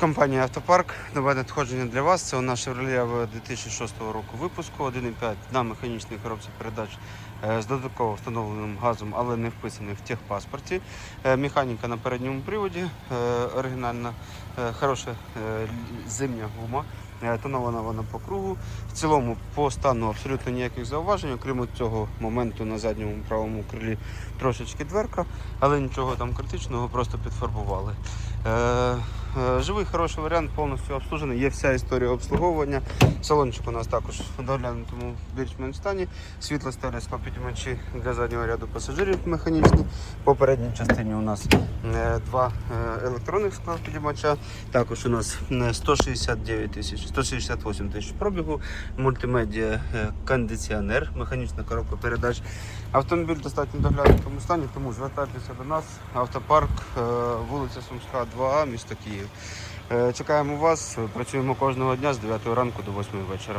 Компанія Автопарк. Нове надходження для вас. Це у нас Chevrolet 2006 року випуску 1.5 на механічній коробці передач е, з додатково встановленим газом, але не вписаний в техпаспорті. Е, Механіка на передньому приводі, е, оригінальна, хороша зимня гума. Тонована вона по кругу. В цілому по стану абсолютно ніяких зауважень, окрім цього моменту на задньому правому крилі трошечки дверка, але нічого там критичного, просто підфарбували. Е, Живий хороший варіант, повністю обслужений. Є вся історія обслуговування. Салончик у нас також в доглянутому більш-менш стані. Світло стелі склопідіймачі для заднього ряду пасажирів механічні. По передній частині у нас е, два е, електронних склопідіймача. Також у нас е, 169 тисяч, 168 тисяч пробігу, мультимедіа, кондиціонер, механічна коробка передач. Автомобіль достатньо доглянутому стані, тому звертайтеся до нас. Автопарк, вулиця Сумська, 2А, місто Київ. Е, Чекаємо вас. Працюємо кожного дня з 9 ранку до 8 вечора.